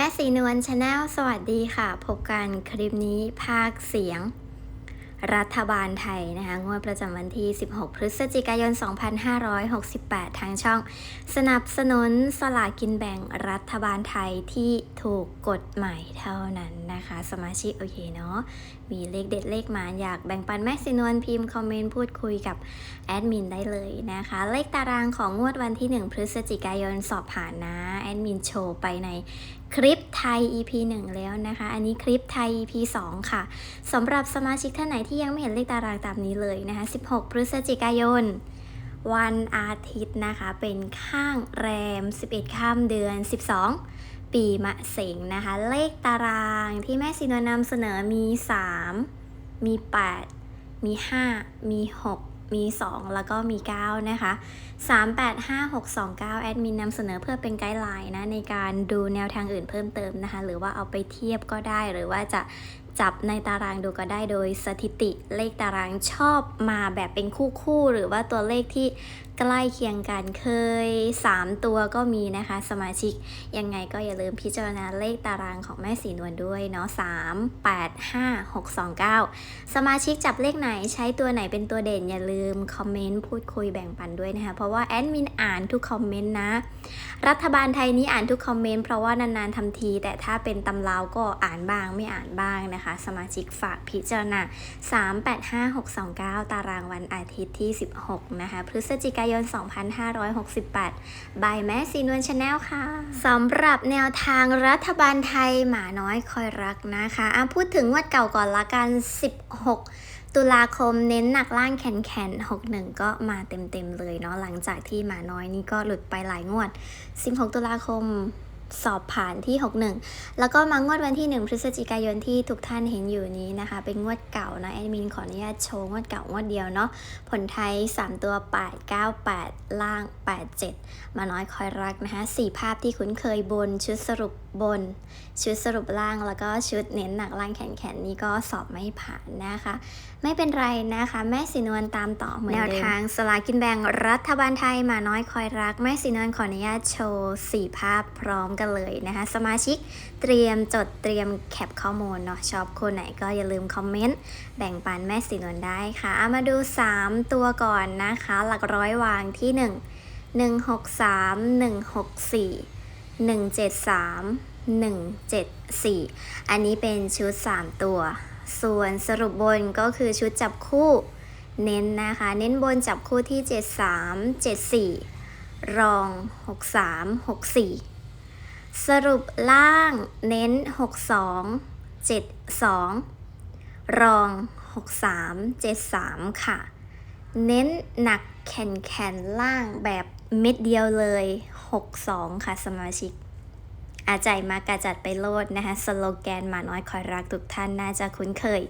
แม่สีนวลชาแนลสวัสดีค่ะ พบกันคลิปนี้ภาคเสียง รัฐบาลไทยนะคะ งวดประจำวันที่ 16 พฤศจิกายน 2568 ทางช่อง สนับสนุนสลากินแบ่งรัฐบาลไทยที่ถูกกฎหมายเท่านั้นนะคะ สมาชิกโอเคเนาะ มีเลขเด็ดเลขหมานอยากแบ่งปันแม่สีนวลพิมพ์คอมเมนต์พูดคุยกับแอดมินได้เลยนะคะ เลขตารางของงวดวันที่ 1 พฤศจิกายนสอบผ่านนะ แอดมินโชว์ไปใน คลิปไทย EP 1 แล้วนะคะ อันนี้คลิปไทย EP 2 ค่ะสำหรับสมาชิกท่านไหนที่ยังไม่เห็นเลขตารางตามนี้เลยนะคะ 16 พฤศจิกายน วันอาทิตย์นะคะ เป็นข้างแรม 11 ข้ามเดือน 12 ปีมะเสงนะคะ เลขตารางที่แม่ซีนวลนำเสนอมี 3 มี 8 มี 5 มี 6 มี 2 แล้วก็มี 9 นะคะ 385629 แอดมินนำเสนอเพื่อเป็นไกด์ไลน์นะ ในการดูแนวทางอื่นเพิ่มเติมนะคะ หรือว่าเอาไปเทียบก็ได้หรือว่าจะจับในตารางดูก็ได้โดยสถิติเลขตารางชอบมาแบบเป็นคู่คู่หรือว่าตัวเลขที่ ใกล้เคียงกันเคย 3 ตัวก็มีนะคะ สมาชิกยังไงก็อย่าลืมพิจารณาเลขตารางของแม่สีนวลด้วยเนาะ3 8 5 6 2 9 สมาชิกจับเลขไหนใช้ตัวไหนเป็นตัวเด่นอย่าลืมคอมเมนต์พูดคุยแบ่งปันด้วยนะคะ เพราะว่าแอดมินอ่านทุกคอมเมนต์นะ รัฐบาลไทยนี้อ่านทุกคอมเมนต์เพราะว่านานๆทำที แต่ถ้าเป็นตำราวก็อ่านบ้างไม่อ่านบ้างนะคะ สมาชิกฝากพิจารณา 385629 ตารางวันอาทิตย์ที่ 16 นะคะ พฤศจิกายน 2568 บายแม่สีนวลชาแนลค่ะสำหรับแนวทางรัฐบาลไทยหมาน้อยคอยรักนะคะอะพูดถึงงวัดเก่าก่อนละกัน 16ตุลาคมเน้นหนักล่างแขนแขน61 ก็มาเต็มๆเลยเนาะหลังจากที่หมาน้อยนี่ก็หลุดไปหลายงวด 16 ตุลาคม สอบผ่านที่ 61 แล้วก็มางวดวันที่ 1 พฤศจิกายนที่ทุกท่านเห็นอยู่นี้นะคะ เป็นงวดเก่านะแอดมินขออนุญาตโชว์งวดเก่างวดเดียวเนาะผลไทย 3 ตัว 8 9 8 ล่าง 8 7 มาน้อยคอยรักนะคะ4ภาพที่คุ้นเคยบนชุดสรุปบน ชุดสรุปล่างแล้วก็ชุดเน้นหนักล่างแขนแขนนี่ก็สอบไม่ผ่านนะคะ ไม่เป็นไรนะคะ แม่สีนวลตามต่อเหมือนเดิมแนวทางสลากินแบ่งรัฐบาลไทยมาน้อยคอยรัก แม่สีนวลขออนุญาตโชว์4ภาพพร้อมกันเลยนะคะ สมาชิกเตรียมจดเตรียมแคปข้อมูลเนาะชอบคนไหนก็อย่าลืมคอมเมนต์แบ่งปันแม่สีนวลได้ค่ะเอามาดู 3 ตัวก่อนนะคะ หลักร้อยวางที่ 1 163 164 173 174 อันนี้เป็นชุด 3 ตัว ส่วนสรุปบนก็คือชุดจับคู่เน้นนะคะ เน้นบนจับคู่ที่ 73 74 รอง 63 64 สรุปล่างเน้น 62 72 รอง 63 73 ค่ะ เน้นหนักแขนแขนล่างแบบเม็ดเดียวเลย 62 ค่ะสมาชิก อาใจมากระจัดไปโลดนะคะสโลแกนหมาน้อยคอยรักทุกท่านน่าจะคุ้นเคย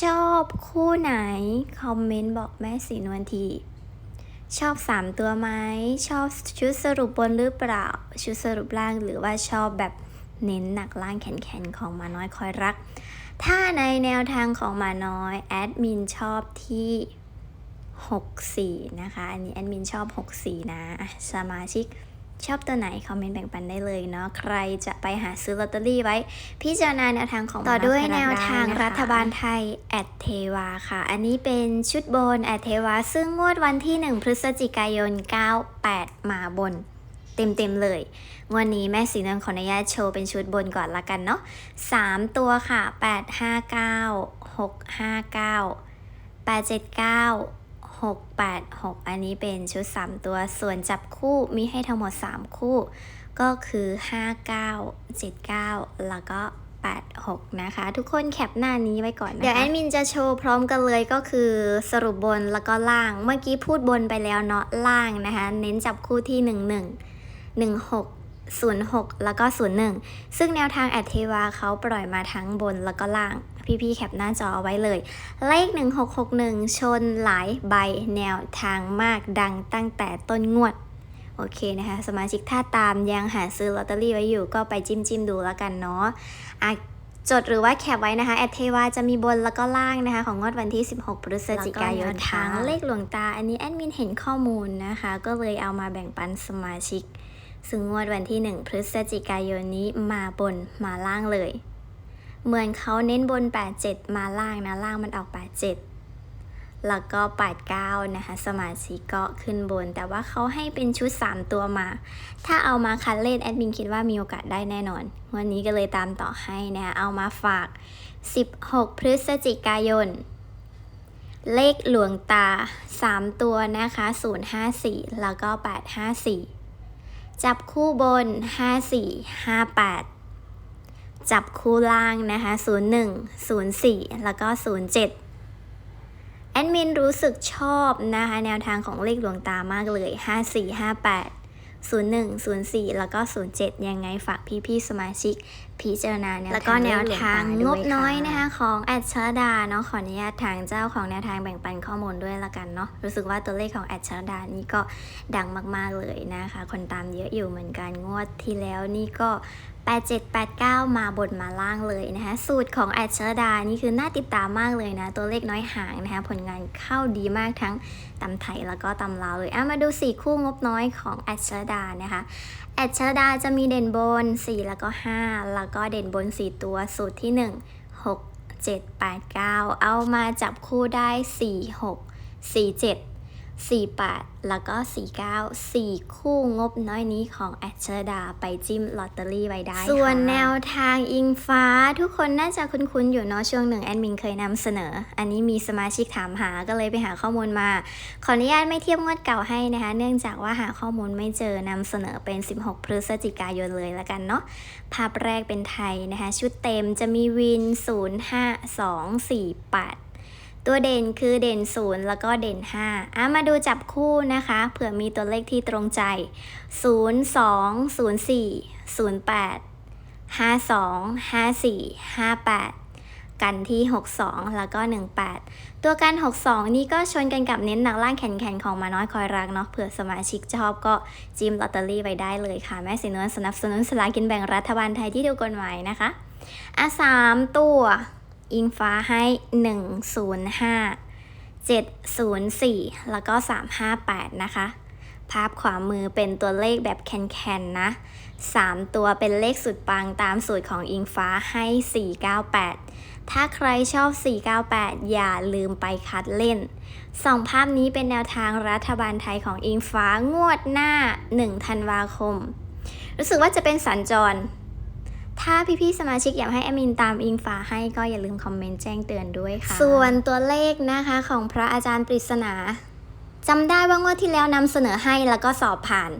ชอบคู่ไหน คอมเมนต์บอกแม่สีนวลที ชอบ 3 ตัวไหมชอบชุดสรุปบนหรือเปล่า ชุดสรุปล่างหรือว่าชอบแบบเน้นหนักล่างแขนๆของหมาน้อยคอยรัก ถ้าในแนวทางของหมาน้อยแอดมินชอบที่64นะคะ อันนี้แอดมินชอบ 64 นะ สมาชิก ชอบตัวไหน คอมเมนต์แบ่งปันได้เลยเนาะใครจะไปหาซื้อลอตเตอรี่ไว้ พิจารณาแนวทางของต่อด้วยแนวทางรัฐบาลไทยแอดเทวาค่ะ อันนี้เป็นชุดบนแอดเทวา ซึ่งงวดวันที่ 1 พฤศจิกายน 98 มาบนเต็มๆเลยงวันนี้แม่สีนวลขออนุญาตโชว์เป็นชุดบนก่อนละกันเนาะ3 ตัวค่ะ 859 6 8 6 อันนี้เป็นชุด 3 ตัว ส่วนจับคู่มีให้ทั้งหมด 3 คู่ ก็คือ 59 79 แล้วก็ 86 นะคะ ทุกคนแคปหน้านี้ไว้ก่อนนะะเดี๋ยวแอดมินจะโชว์พร้อมกันเลยก็คือสรุปบนแล้วก็ล่าง เมื่อกี้พูดบนไปแล้วเนาะล่างนะคะ เน้นจับคู่ที่ 11 16 06 แล้วก็ 01 ซึ่งแนวทางแอดเทวาเขาปล่อยมาทั้งบนแล้วก็ล่าง พี่ๆแคปหน้าจอเอาไว้เลย เลข 1661 ชนหลายใบแนวทางมากดังตั้งแต่ต้นงวด โอเคนะคะ สมาชิกถ้าตามยังหาซื้อลอตเตอรี่ไว้อยู่ก็ไปจิ้มจิ้มๆดูแล้วกันเนาะอะจดหรือว่าแคปไว้นะคะ แอดเทวาจะมีบนแล้วก็ล่างนะคะ ของงวดวันที่ 16 พฤศจิกายนทางเลขหลวงตา อันนี้แอดมินเห็นข้อมูลนะคะ ก็เลยเอามาแบ่งปันสมาชิก ซึ่งงวดวันที่ 1 พฤศจิกายนนี้มาบนมาล่างเลย เหมือนเขาเน้นบน 87 มาล่างนะ ล่างมันออก 87 แล้วก็ 89 นะคะ สมาชิกก็ขึ้นบน แต่ว่าเขาให้เป็นชุด 3 ตัวมา ถ้าเอามาคัดเล่นแอดมินคิดว่ามีโอกาสได้แน่นอน วันนี้ก็เลยตามต่อให้นะคะเอามาฝาก 16 พฤศจิกายน เลขหลวงตา 3 ตัวนะคะ 054 แล้วก็ 854 จับคู่บน 54 58 จับคู่ล่างนะคะ 01 04 แล้วก็ 07 แอดมินรู้สึกชอบนะคะ แนวทางของเลขหลวงตามากเลย 54 58 01 04 แล้วก็ 07 ยังไงฝากพี่ๆสมาชิก พิจารณาแนวทางแล้วก็แนวทางงบน้อยนะคะ ของแอดชรดาเนาะขออนุญาตทางเจ้าของแนวทางแบ่งปันข้อมูลด้วยละกันเนาะรู้สึกว่าตัวเลขของแอดชรดานี่ก็ดังมากๆเลยนะคะ คนตามเยอะอยู่เหมือนกันงวดที่แล้วนี่ก็8789 มาบนมาล่างเลยนะคะสูตรของแอดชรดานี่คือน่าติดตามมากเลยนะ ตัวเลขน้อยห่างนะคะผลงานเข้าดีมากทั้งตำไทยแล้วก็ตำลาวเลยอะมาดู 4 คู่งบน้อยของแอดชรดานะคะแอดชรดาจะมีเด่นบน 4 แล้วก็ 5 แล้วก็เด่นบน 4 ตัวสูตรที่ 1 6 7 8 9 เอามาจับคู่ได้ 4 6 4 7 48 แล้วก็ 49 4 คู่งบน้อยนี้ของแอดเชอร์ดาไปจิ้มลอตเตอรี่ไว้ได้ ส่วนแนวทางอิงฟ้า ทุกคนน่าจะคุ้นๆ อยู่เนาะช่วงหนึ่งแอดมินเคยนำเสนอ อันนี้มีสมาชิกถามหาก็เลยไปหาข้อมูลมา ขออนุญาตไม่เทียบงวดเก่าให้นะคะ เนื่องจากว่าหาข้อมูลไม่เจอนำเสนอเป็น 16 พฤศจิกายนเลยละกันเนาะภาพแรกเป็นไทยนะคะ ชุดเต็มจะมีวิน 0 5 2 4 8 ตัวเด่นคือเด่น 0 แล้วก็เด่น 5อะมาดูจับคู่นะคะ เผื่อมีตัวเลขที่ตรงใจ 0 2 0 4 0 8 5 2 5 4 5 8 กันที่ 62 แล้วก็ 18 ตัวกัน 62 นี่ก็ชนกันกับเน้นหนักล่างแข็งๆของมาน้อยคอยรักเนาะเผื่อสมาชิกชอบก็จิ้มลอตเตอรี่ไว้ได้เลยค่ะ แม่สีนวลสนับสนุนสลากินแบ่งรัฐบาลไทยที่ถูกฎหมายนะคะอะสามตัว อิงฟ้าให้ 105 704 แล้วก็ 358 นะคะ ภาพขวามือเป็นตัวเลขแบบแคนๆนะ 3 ตัวเป็นเลขสุดปังตามสูตรของอิงฟ้าให้ 498 ถ้าใครชอบ 498 อย่าลืมไปคัดเล่น สองภาพนี้เป็นแนวทางรัฐบาลไทยของอิงฟ้างวดหน้า 1 ธันวาคม รู้สึกว่าจะเป็นสัญจร ถ้าพี่ๆสมาชิกอยากให้แอดมินตามอิงฟ้าให้ก็อย่าลืมคอมเมนต์แจ้งเตือนด้วยค่ะ ส่วนตัวเลขนะคะของพระอาจารย์ปริศนาจำได้ว่างวดที่แล้วนำเสนอให้แล้วก็สอบผ่าน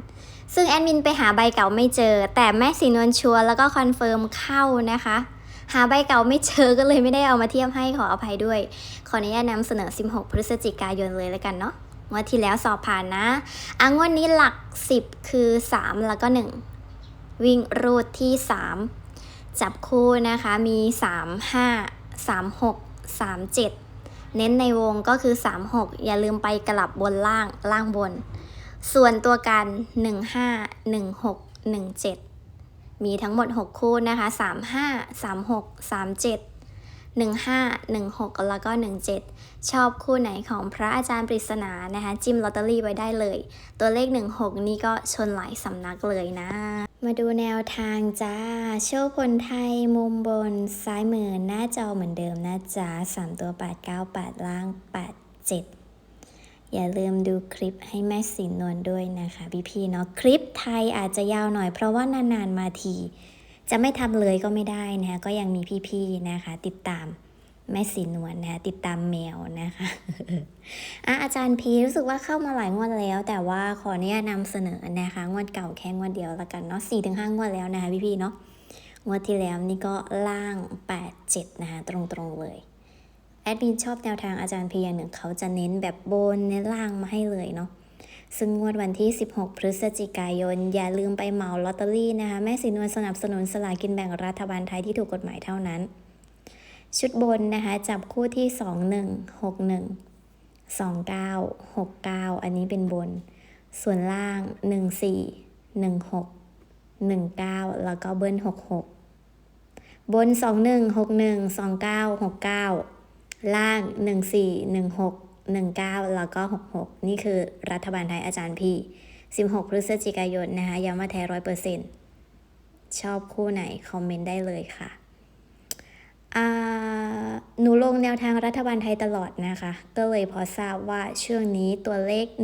ซึ่งแอดมินไปหาใบเก่าไม่เจอ แต่แม่สีนวลชัวร์แล้วก็คอนเฟิร์มเข้านะคะ หาใบเก่าไม่เจอก็เลยไม่ได้เอามาเทียบให้ขออภัยด้วย ขออนุญาตนำเสนอ 16 พฤศจิกายนเลยแล้วกันเนาะงวดที่แล้วสอบผ่านนะอะงวดนี้หลัก 10 คือ 3 แล้วก็ 1 วิ่งรูดที่ 3 จับคู่นะคะมี 3 5 3 6 3 7 เน้นในวงก็คือ 3 6 อย่าลืมไปกลับบนล่างล่างบน ส่วนตัวกัน 1 5 1 6 1 7 มีทั้งหมด 6 คู่นะคะ 3 5 3 6 3 7 1 5 1 6 แล้วก็ 17 ชอบคู่ไหนของพระอาจารย์ปริศนานะคะ จิ้มลอตเตอรี่ไว้ได้เลย ตัวเลข 16 นี่ก็ชนหลายสำนักเลยนะ มาดูแนวทางจ้า โชคพลไทยมุมบนซ้ายมือหน้าจอเหมือนเดิมนะจ๊ะ3ตัว898ล่าง87อย่าลืมดูคลิปให้แม่สีนนวลด้วยนะคะพี่ๆเนาะคลิปไทยอาจจะยาวหน่อยเพราะว่านานๆมาที จะไม่ทำเลยก็ไม่ได้นะคะก็ยังมีพี่ๆนะคะ ติดตาม แม่สีนวลนะคะติดตามแมวนะคะอะอาจารย์พีรู้สึกว่าเข้ามาหลายงวดแล้ว แต่ว่าขออนุญาตนำเสนอนะคะงวดเก่าแค่งวดเดียวละกันเนาะสี่ถึงห้างวดแล้วนะคะพี่ๆเนาะงวดที่แล้วนี่ก็ล่าง 8 7 นะคะตรงๆเลยแอดมินชอบแนวทางอาจารย์พีอย่างหนึ่งเขาจะเน้นแบบบนเน้นล่างมาให้เลยเนาะซึ่งงวดวันที่ 16 พฤศจิกายน อย่าลืมไปเหมาลอตเตอรี่นะคะ แม่สีนวลสนับสนุนสลากินแบ่งรัฐบาลไทยที่ถูกกฎหมายเท่านั้น ชุดบนนะคะจับคู่ที่ 21 61 29 69 อันนี้เป็นบน ส่วนล่าง 14 16 19 แล้วก็เบิ้ล66 บน 21 61 29 69 ล่าง 14 16 19 แล้วก็ 66 นี่คือรัฐบาลไทยอาจารย์พี่ 16 พฤศจิกายนนะคะย้ำมาแท้ร้อยเปอร์เซ็นต์ชอบคู่ไหน คอมเมนต์ได้เลยค่ะ หนูลงแนวทางรัฐบาลไทยตลอดนะคะ ก็เลยพอทราบว่าช่วงนี้ตัวเลข 16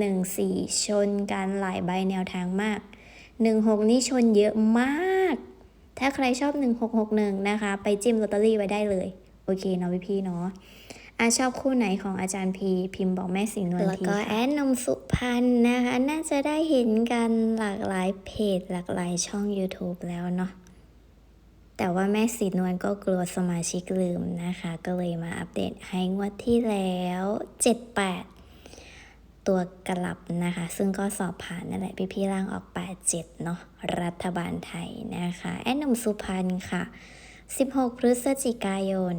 14 ชนกันหลายใบแนวทางมาก 16 นี่ชนเยอะมาก ถ้าใครชอบ 1661 นะคะ ไปจิ้มลอตเตอรี่ไว้ได้เลย โอเคเนาะพี่ๆเนาะอาชอบคู่ไหนของอาจารย์พีพิมพ์บอกแม่สิงหนวลทีแล้วก็แอดนมสุพรรณนะคะ น่าจะได้เห็นกันหลากหลายเพจหลากหลายช่อง YouTube แล้วเนาะ แต่ว่าแม่สีนวลก็กลัวสมาชิกลืมนะคะ ก็เลยมาอัปเดตให้งวดที่แล้ว 78 ตัวกลับนะคะ ซึ่งก็สอบผ่านนั่นแหละพี่พี่ๆร่างออก 87 เนาะรัฐบาลไทยนะคะ แอนนมสุพรรณค่ะ 16 พฤศจิกายน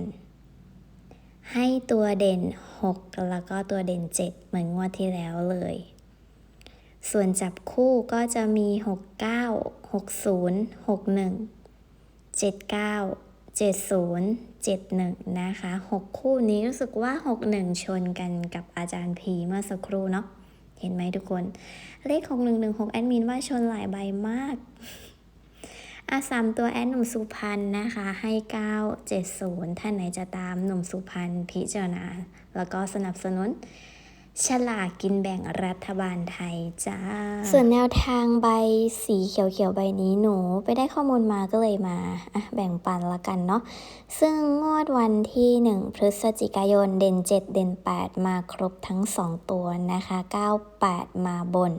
ให้ตัวเด่น 6 แล้วก็ตัวเด่น 7 เหมือนงวดที่แล้วเลยส่วนจับคู่ก็จะมี 69 60 61 เจ็ดเก้าเจ็ดศูนย์เจ็ดหนึ่งนะคะหกคู่นี้รู้สึกว่าหกหนึ่งชนกันกับอาจารย์พีเมื่อสักครู่เนาะเห็นไหมทุกคน เลขหกหนึ่งหนึ่งหกแอดมินว่าชนหลายใบมากอาสามตัวแอดหนุ่มสุพรรณนะคะ ให้เก้าเจ็ดศูนย์ท่านไหนจะตามหนุ่มสุพรรณพิจารณา แล้วก็สนับสนุน ฉลากกินแบ่งรัฐบาลไทยจ้า ส่วนแนวทางใบสีเขียวๆใบนี้หนูไปได้ข้อมูลมาก็เลยมาอะแบ่งปันละกันเนาะ ซึ่งงวดวันที่ 1 พฤศจิกายนเด่น 7 เด่น 8 มาครบทั้ง 2 ตัวนะคะ 98 มาบน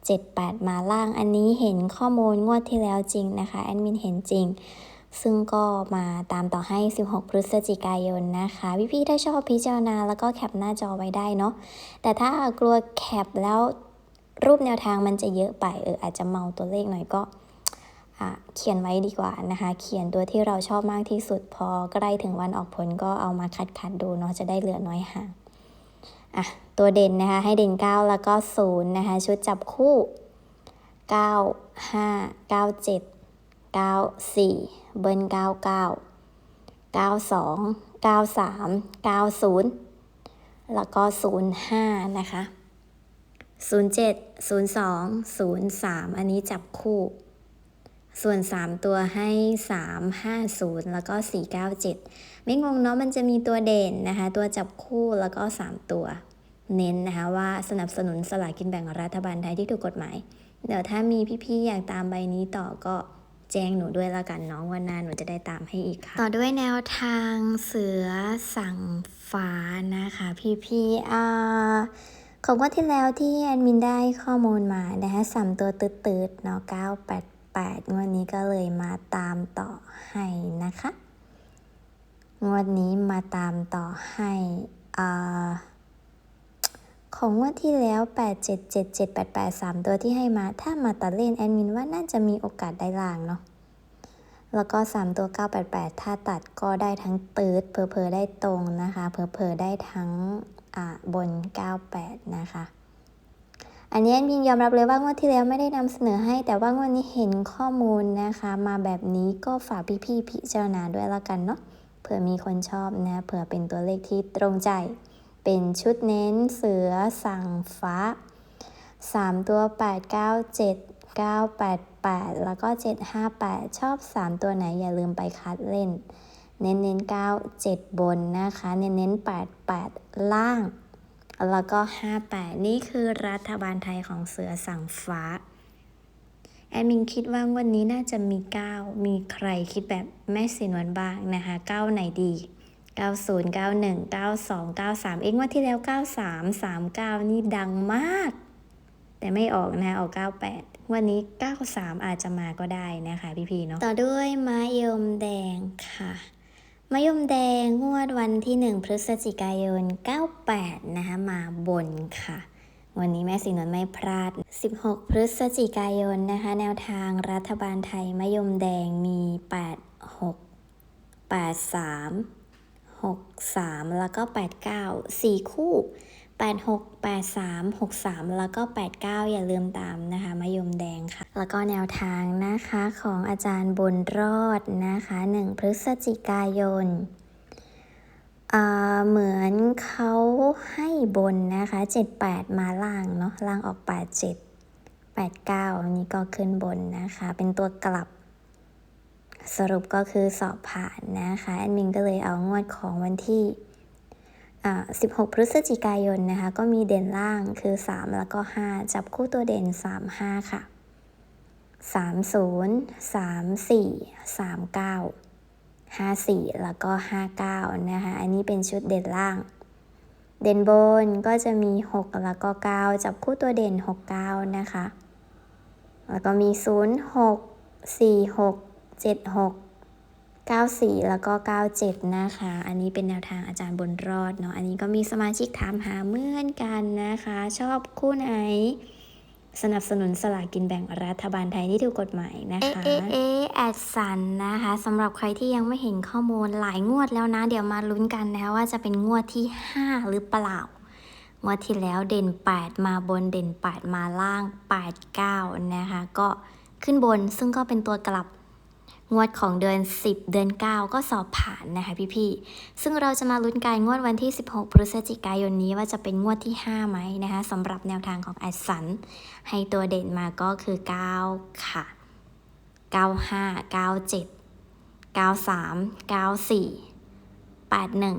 78 มาล่างอันนี้เห็นข้อมูลงวดที่แล้วจริงนะคะ แอดมินเห็นจริง ซึ่งก็มาตามต่อให้ 16 พฤศจิกายนนะคะ พี่ๆถ้าชอบพิจารณาแล้วก็แคปหน้าจอไว้ได้เนาะ แต่ถ้ากลัวแคปแล้วรูปแนวทางมันจะเยอะไปเอออาจจะเมาตัวเลขหน่อยก็อะเขียนไว้ดีกว่านะคะ เขียนตัวที่เราชอบมากที่สุดพอใกล้ถึงวันออกผลก็เอามาคัดคัดดูเนาะจะได้เหลือน้อยห่างอะตัวเด่นนะคะให้เด่น 9 แล้วก็0นะคะชุดจับคู่ 9 5 9 7 9 4 เบิ้ล99 92 93 90แล้วก็05นย์ห้านะคะ07 02 03อันนี้จับคู่ ส่วน3ตัวให้3 5 0แล้วก็497ไม่งงเนาะมันจะมีตัวเด่นนะคะ ตัวจับคู่แล้วก็3ตัว เน้นนะคะว่าสนับสนุนสลากกินแบ่งรัฐบาลไทยที่ถูกกฎหมาย เดี๋ยวถ้ามีพี่ๆอยากตามใบนี้ต่อก็ แจ้งหนูด้วยละกันน้องวันหน้าหนูจะได้ตามให้อีกค่ะ ต่อด้วยแนวทางเสือสั่งฟ้านะคะพี่ๆอ่าของวันที่แล้วที่แอดมินได้ข้อมูลมานะคะสามตัวตืดๆเนาะ988 งวดนี้ก็เลยมาตามต่อให้นะคะ งวดนี้มาตามต่อให้อ่า ของงวดที่แล้ว 8 7 7 7 8 8 3 ตัวที่ให้มา ถ้ามาตัดเล่นแอดมินว่าน่าจะมีโอกาสได้ล่างเนาะ แล้วก็ 3 ตัว 988 ถ้าตัดก็ได้ทั้งตืดเพอเพอๆได้ตรงนะคะ เพอเพอๆได้ทั้งอ่าบน 98 นะคะ อันนี้แอดมินยอมรับเลยว่างวดที่แล้วไม่ได้นำเสนอให้ แต่ว่างวดนี้เห็นข้อมูลนะคะ มาแบบนี้ก็ฝากพี่ๆพิจารณาด้วยละกันเนาะ เผื่อมีคนชอบนะ เผื่อเป็นตัวเลขที่ตรงใจ เป็นชุดเน้นเสือสั่งฟ้า 3 ตัว 8 9 7 9 8 8 แล้วก็ 758 ชอบ 3 ตัวไหนอย่าลืมไปคัดเล่น เน้นเน้น9 7 บนนะคะ เน้นเน้น8 8 ล่าง แล้วก็ 58 นี่คือรัฐบาลไทยของเสือสั่งฟ้า แอดมินคิดว่าวันนี้น่าจะมี 9 มีใครคิดแบบแม่สินวันบ้างนะคะ 9 ไหนดี 90 91 92 93 เองว่าที่แล้ว 93 39 นี่ดังมาก แต่ไม่ออกนะออก 98 วันนี้ 93 อาจจะมาก็ได้นะคะพี่ๆเนาะต่อด้วยมะยมแดงค่ะมะยมแดงงวดวันที่ 1 พฤศจิกายน 98 นะคะมาบนค่ะ วันนี้แม่สินวนไม่พลาด 16 พฤศจิกายนนะคะ แนวทางรัฐบาลไทยมะยมแดงมี 8 6 8 3 6 3 แล้วก็ 8 9 4 คู่ 8 6 8 3 6 3 แล้วก็ 8 9 อย่าลืมตามนะคะมะยมแดงค่ะ แล้วก็แนวทางนะคะของอาจารย์บนรอดนะคะ 1 พฤศจิกายนเหมือนเขาให้บนนะคะ 78 มาล่างเนาะล่างออก 87 89นนี้ก็ขึ้นบนนะคะ เป็นตัวกลับ สรุปก็คือสอบผ่านนะคะแอดมินก็เลยเอางวดของวันที่อ่า16 พฤศจิกายนนะคะ ก็มีเด่นล่างคือ 3 แล้วก็ 5 จับคู่ตัวเด่น 3 5 ค่ะ 30 34 39 54 แล้วก็ 59 นะคะ อันนี้เป็นชุดเด่นล่าง เด่นบนก็จะมี 6 แล้วก็ 9 จับคู่ตัวเด่น 69 นะคะ แล้วก็มี 0 6 4 6 7 6 94 แล้วก็ 97 นะคะ อันนี้เป็นแนวทางอาจารย์บนรอดเนาะ อันนี้ก็มีสมาชิกถามหาเหมือนกันนะคะ ชอบคู่ไหน สนับสนุนสลากกินแบ่งรัฐบาลไทยที่ถูกกฎหมายนะคะ เอเอแอดสันนะคะสำหรับใครที่ยังไม่เห็นข้อมูลหลายงวดแล้วนะ เดี๋ยวมาลุ้นกันนะคะว่าจะเป็นงวดที่ 5 หรือเปล่างวดที่แล้วเด่น 8 มาบนเด่น 8 มาล่าง 8 9 นะคะ ก็ขึ้นบนซึ่งก็เป็นตัวกลับ งวดของเดือน 10 เดือน 9 ก็สอบผ่านนะคะพี่ๆ ซึ่งเราจะมาลุ้นการงวดวันที่ 16 พฤศจิกายนนี้ว่าจะเป็นงวดที่ 5 ไหมนะคะสำหรับแนวทางของแอดสัน ให้ตัวเด่นมาก็คือ 9 ค่ะ 95 97 93 94 81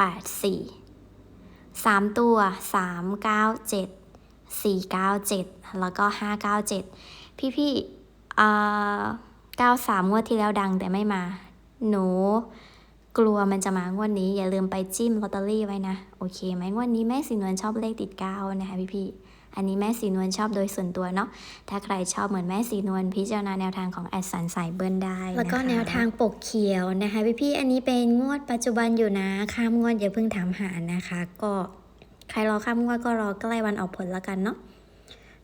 84 3 ตัว 397 497 แล้วก็ 597 พี่ๆอ่า 93 งวดที่แล้วดังแต่ไม่มา หนู กลัวมันจะมางวดนี้ อย่าลืมไปจิ้มลอตเตอรี่ไว้นะ โอเคไหมงวดนี้แม่สีนวลชอบเลขติดเก้านะคะพี่ๆอันนี้แม่สีนวลชอบโดยส่วนตัวเนาะ ถ้าใครชอบเหมือนแม่สีนวลพิจารณาแนวทางของแอดสันสายเบิ้ลได้ แล้วก็แนวทางปกเขียวนะคะพี่ๆอันนี้เป็นงวดปัจจุบันอยู่นะ ข้ามงวดอย่าเพิ่งถามหานะคะ ก็ใครรอข้ามงวดก็รอใกล้วันออกผลแล้วกันเนาะ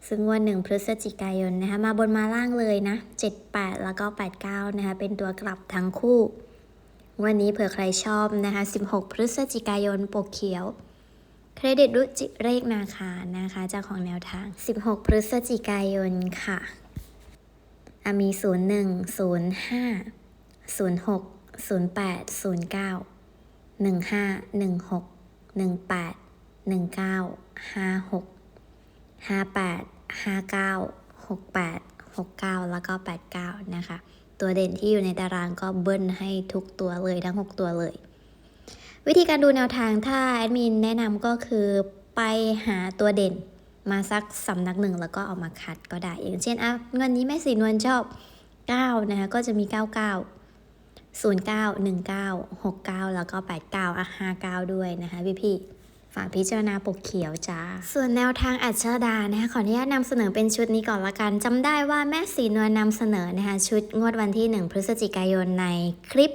ซึ่งวันหนึ่งพฤศจิกายนนะคะมาบนมาล่างเลยนะ 78 แล้วก็ 89 นะคะเป็นตัวกลับทั้งคู่ วันนี้เผื่อใครชอบนะคะ 16 พฤศจิกายนปกเขียว เครดิตรุจิเลขนาคานะคะเจ้าของแนวทาง 16 พฤศจิกายนค่ะอะมี 01 05 06 08 09 15 16 18 19 56 58 59 68 69 แล้วก็ 89 นะคะ ตัวเด่นที่อยู่ในตารางก็เบิ้ลให้ทุกตัวเลยทั้ง 6 ตัวเลย วิธีการดูแนวทางถ้าแอดมินแนะนำก็คือไปหาตัวเด่นมาสักสำนักหนึ่งแล้วก็เอามาคัดก็ได้ อย่างเช่นอะเงินนี้แม่สีนวลชอบ 9 นะคะ ก็จะมี 99 09 19 69 แล้วก็ 89อะ59 ด้วยนะคะพี่พี่ ฝากพิจารณาปกเขียวจ้า ส่วนแนวทางอัจฉดานะคะขออนุญาตนำเสนอเป็นชุดนี้ก่อนละกันจำได้ว่าแม่สีนวลนำเสนอนะคะชุดงวดวันที่ 1 พฤศจิกายนในคลิป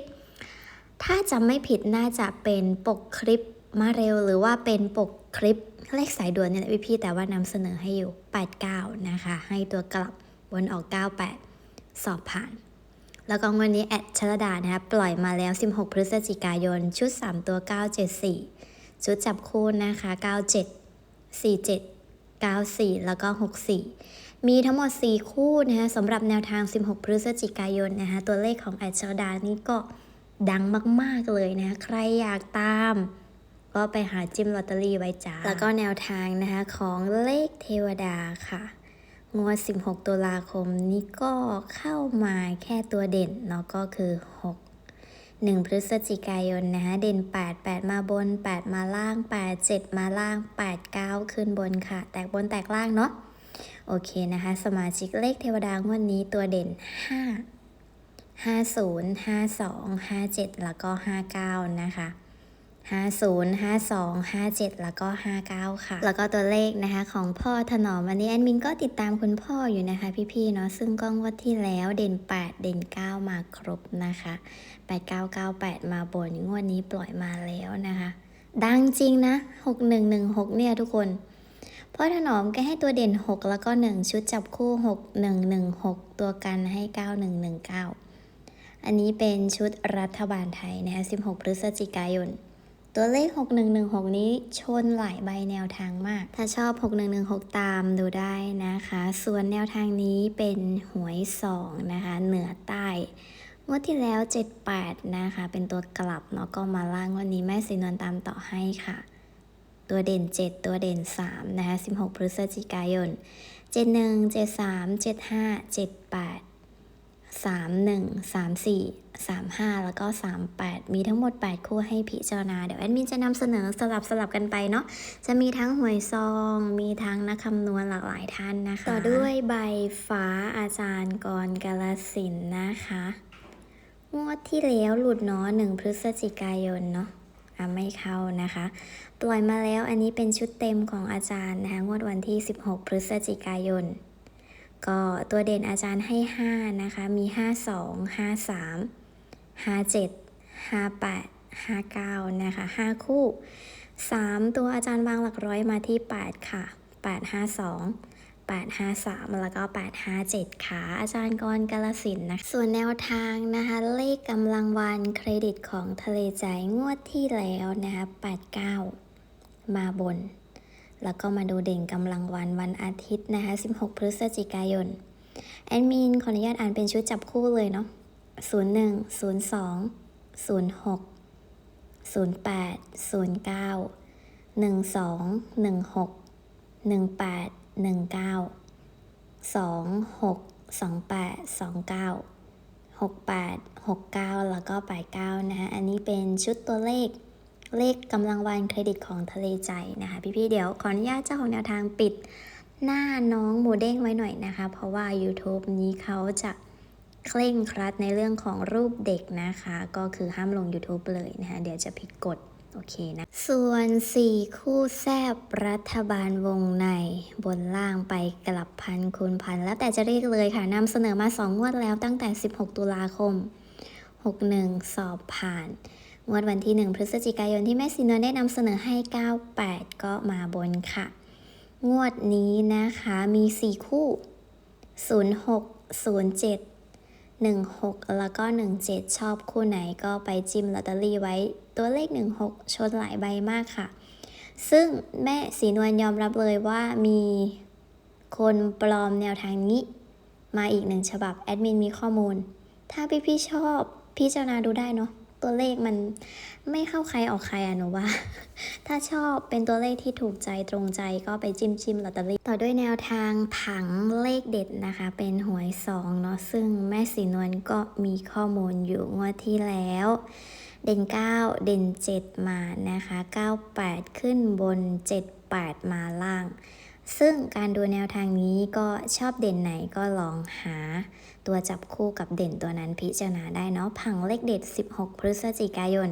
ถ้าจำไม่ผิดน่าจะเป็นปกคลิปมาเร็วหรือว่าเป็นปกคลิปเลขสายด่วนเนี่ยแหละพี่ๆแต่ว่านำเสนอให้อยู่ 89 นะคะ ให้ตัวกลับบนออก 98 สอบผ่าน แล้วก็วันนี้แอดชลดานะคะปล่อยมาแล้ว 16 พฤศจิกายนชุด 3 ตัว 974 ชุดจับคู่นะคะ 97 47 94 แล้วก็ 64 มีทั้งหมด 4 คู่นะคะสำหรับแนวทาง 16 พฤศจิกายนนะคะตัวเลขของแอดชลดานี่ก็ดังมาก ๆ เลยนะคะใครอยากตามก็ไปหาจิ้มลอตเตอรี่ไว้จ้า แล้วก็แนวทางนะคะของเลขเทวดาค่ะ งวด 16 ตุลาคมนี้ก็เข้ามาแค่ตัวเด่นเนาะก็คือ 6 1 พฤศจิกายนนะคะเด่น 8 8 มาบน 8 มาล่าง 8 7 มาล่าง 8 9 ขึ้นบนค่ะ แตกบนแตกล่างเนาะโอเคนะคะ สมาชิกเลขเทวดางวดนี้ตัวเด่น 5 50 52 57 แล้วก็ 59 นะคะ 50 52 57 แล้วก็ 59 ค่ะ แล้วก็ตัวเลขนะคะของพ่อถนอมวันนี้แอดมินก็ติดตามคุณพ่ออยู่นะคะพี่ๆเนาะซึ่งก็งวดที่แล้วเด่น 8 เด่น 9 มาครบนะคะ 8998 มาบนงวดนี้ปล่อยมาแล้วนะคะ ดังจริงนะ 6116 เนี่ยทุกคนพ่อถนอมแกให้ตัวเด่น 6 แล้วก็ 1 ชุดจับคู่ 6116 ตัวกันให้ 9119 อันนี้เป็นชุดรัฐบาลไทยนะคะ16 พฤศจิกายน ตัวเลข 6116 นี้ชนหลายใบแนวทางมาก ถ้าชอบ 6116 ตามดูได้นะคะ ส่วนแนวทางนี้เป็นหวย 2 นะคะ เหนือใต้งวดที่แล้ว 78 นะคะ เป็นตัวกลับเนาะก็มาล่างวันนี้แม่สีนวลตามต่อให้ค่ะ ตัวเด่น 7 ตัวเด่น 3 นะคะ 16 พฤศจิกายน 71 73 75 78 31 34 35 แล้วก็ 38 มีทั้งหมด 8 คู่ให้พิจารณา เดี๋ยวแอดมินจะนำเสนอสลับสลับกันไปเนาะ จะมีทั้งหวยซอง มีทั้งนักคำนวณหลากหลายท่านนะคะ ต่อด้วยใบฟ้าอาจารย์กรกาลสินนะคะงวดที่แล้วหลุดเนาะ1พฤศจิกายนเนาะอะไม่เข้านะคะ ปล่อยมาแล้วอันนี้เป็นชุดเต็มของอาจารย์นะคะ งวดวันที่ 16 พฤศจิกายน ก็ตัวเด่นอาจารย์ให้ 5 นะคะ มี 52 53 57 58 59นะคะ5คู่3ตัวอาจารย์วางหลักร้อยมาที่8ค่ะ852 853 แล้วก็ 857 ค่ะ อาจารย์กรกาลสินนะส่วนแนวทางนะคะ เลขกำลังวันเครดิตของทะเลใจงวดที่แล้วนะคะ 89 มาบน แล้วก็มาดูเด่นกำลังวันวันอาทิตย์นะคะ 16 พฤศจิกายน แอดมินขออนุญาตอ่านเป็นชุดจับคู่เลยเนาะ 01 02 06 08 09 12 16 18 19 26 28 29 68 69 แล้วก็ 89 นะคะ อันนี้เป็นชุดตัวเลขเลขกำลังวันเครดิตของทะเลใจนะคะ พี่ๆ เดี๋ยวขออนุญาตเจ้าของแนวทางปิดหน้าน้องหมูเด้งไว้หน่อยนะคะ เพราะว่า YouTube นี้เขาจะ เคร่งครัดในเรื่องของรูปเด็กนะคะ ก็คือห้ามลง YouTube เลยนะคะเดี๋ยวจะผิดกฎโอเคนะ ส่วน 4 คู่แซบรัฐบาลวงในบนล่างไปกลับพันคูณพัน แล้วแต่จะเรียกเลยค่ะนำเสนอมา 2 งวดแล้วตั้งแต่ 16 ตุลาคม 61 สอบผ่าน งวดวันที่ 1 พฤศจิกายนที่แม่ซีนวลได้นำเสนอให้ 98 ก็มาบนค่ะ งวดนี้นะคะมี 4 คู่ 06 07 16 แล้วก็ 17 ชอบคู่ไหนก็ไปจิ้มลอตเตอรี่ไว้ ตัวเลข 16 ชนหลายใบมากค่ะ ซึ่งแม่สีนวลยอมรับเลยว่ามีคนปลอมแนวทางนี้ มาอีกหนึ่งฉบับแอดมินมีข้อมูล ถ้าพี่ๆชอบ พิจารณาดูได้เนาะ ตัวเลขมันไม่เข้าใครออกใครอะหนูว่า ถ้าชอบเป็นตัวเลขที่ถูกใจตรงใจก็ไปจิ้มจิ้มลอตเตอรี่ต่อด้วยแนวทางผังเลขเด็ดนะคะ เป็นหวยซองเนาะซึ่งแม่สีนวลก็มีข้อมูลอยู่งวดที่แล้ว เด่น 9 เด่น 7 มานะคะ 98 ขึ้นบน 78 มาล่าง ซึ่งการดูแนวทางนี้ก็ชอบเด่นไหนก็ลองหา ตัวจับคู่กับเด่นตัวนั้นพิจารณาได้เนาะผังเลขเด็ด 16 พฤศจิกายน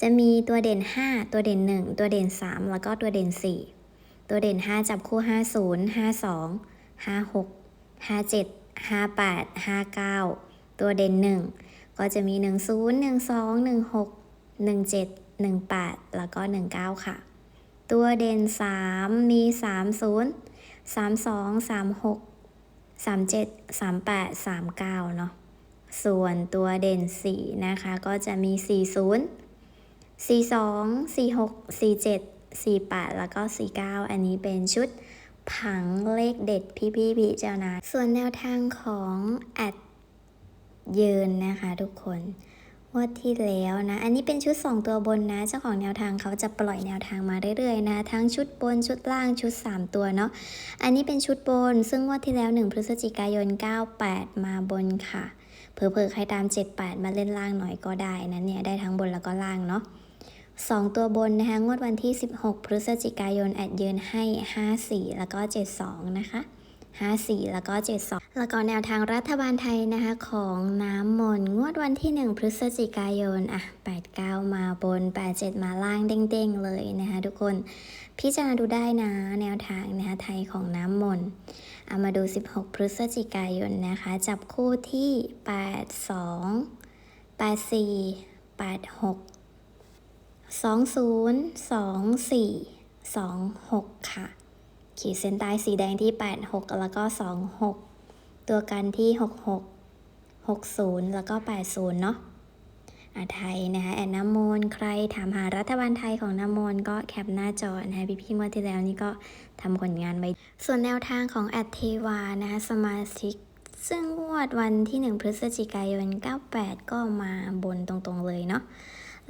จะมีตัวเด่น 5 ตัวเด่น 1 ตัวเด่น 3 แล้วก็ตัวเด่น 4 ตัวเด่น 5 จับคู่ 50 52 56 57 58 59 ตัวเด่น 1 ก็จะมี 10 12 16 17 18 แล้วก็ 19 ค่ะ ตัวเด่น 3 มี 30 32 36 37 38 39 เนาะ ส่วนตัวเด่น 4 นะคะ ก็จะมี 40 42 46 47 48 แล้วก็ 49 อันนี้เป็นชุดผังเลขเด็ดพี่พี่พิจารณาส่วนแนวทางของแอดยืนนะคะทุกคน งวดที่แล้วนะ อันนี้เป็นชุด 2 ตัวบนนะ เจ้าของแนวทางเขาจะปล่อยแนวทางมาเรื่อยๆนะ ทั้งชุดบนชุดล่างชุด 3 ตัวเนาะ อันนี้เป็นชุดบน ซึ่งงวดที่แล้ว 1 พฤศจิกายน 98 มาบนค่ะ เผลอๆใครตาม 78 มาเล่นล่างหน่อยก็ได้นะเนี่ย ได้ทั้งบนแล้วก็ล่างเนาะ2ตัวบนนะคะ งวดวันที่ 16 พฤศจิกายนแอดยืนให้ 54 แล้วก็ 72 นะคะ 54 แล้วก็ 72 แล้วก็แนวทางรัฐบาลไทยนะคะของน้ำมนต์งวดวันที่ 1 พฤศจิกายนอะ89 มาบน 87 มาล่างเด้งๆเลยนะคะทุกคนพิจารณาดูได้นะแนวทางนะคะไทยของน้ำมนต์เอามาดู 16 พฤศจิกายนนะคะ จับคู่ที่ 82 84 86 20 24 26 ค่ะ ขีดเส้นใต้สีแดงที่ 86 แล้วก็ 26 ตัวกันที่ 66 60 แล้วก็ 80 เนาะอาไทยนะคะแอนน้ำมนใครถามหารัฐบาลไทยของน้ำมนก็แคปหน้าจอนะคะพี่พี่เมื่อที่แล้วนี่ก็ทำผลงานไว้ ส่วนแนวทางของแอดเทวานะคะสมาชิก ซึ่งงวดวันที่ 1 พฤศจิกายน 98 ก็มาบนตรงๆเลยเนาะ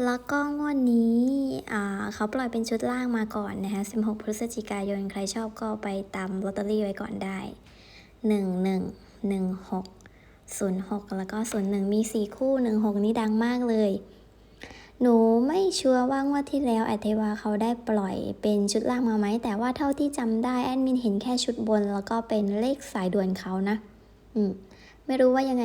แล้วก็งวดนี้เขาปล่อยเป็นชุดล่างมาก่อนนะคะ 16 พฤศจิกายน ใครชอบก็ไปตามลอตเตอรี่ไว้ก่อนได้ 11 16 06 แล้วก็ 01 มี 4 คู่ 16 นี่ดังมากเลย หนูไม่ชัวร์ว่างวดที่แล้วแอดเทวาเขาได้ปล่อยเป็นชุดล่างมาไหม แต่ว่าเท่าที่จำได้แอดมินเห็นแค่ชุดบน แล้วก็เป็นเลขสายด่วนเขานะ อืม ไม่รู้ว่ายังไง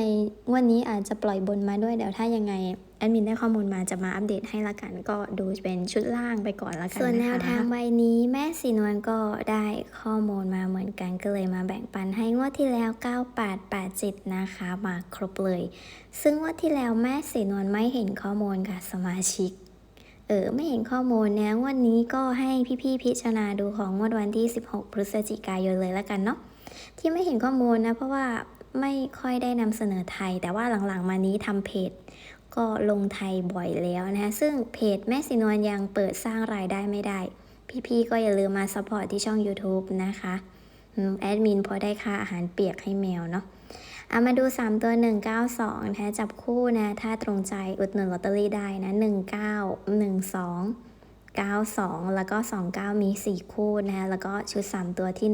งวันนี้อาจจะปล่อยบนมาด้วย เดี๋ยวถ้ายังไง แอดมินได้ข้อมูลมาจะมาอัปเดตให้ละกัน ก็ดูเป็นชุดล่างไปก่อนละกันส่วนแนวทางใบนี้แม่สีนวลก็ได้ข้อมูลมาเหมือนกันก็เลยมาแบ่งปันให้งวดที่แล้ว 9887 นะคะมาครบเลย ซึ่งงวดที่แล้วแม่สีนวลไม่เห็นข้อมูลค่ะสมาชิกเออไม่เห็นข้อมูลนะงวันนี้ก็ให้พี่ๆพิจารณาดูของงวดวันที่ 16 พฤศจิกายนเลยละกันเนาะที่ไม่เห็นข้อมูลนะเพราะว่าไม่ค่อยได้นำเสนอไทย แต่ว่าหลังๆมานี้ทำเพจ ก็ลงไทยบ่อยแล้วนะซึ่งเพจแม่สินวลยังเปิดสร้างรายได้ไม่ได้ พี่ๆก็อย่าลืมมาสปอร์ตที่ช่อง YouTube นะคะแอดมินพอได้ค่าอาหารเปียกให้แมวเนาะเอามาดู 3 ตัว 192นะจับคู่นะ ถ้าตรงใจอุดหนุนลอตเตอรี่ได้นะ 19 12 92 แล้วก็ 29 มี 4 คู่นะคะแล้วก็ชุด 3 ตัวที่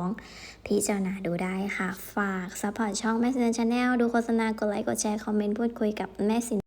192 พิจารณาดูได้ค่ะ ฝากซัพพอร์ตช่องแม่สินชาแนลดูโฆษณากดไลค์ กดแชร์ คอมเมนต์ พูดคุยกับแม่สิน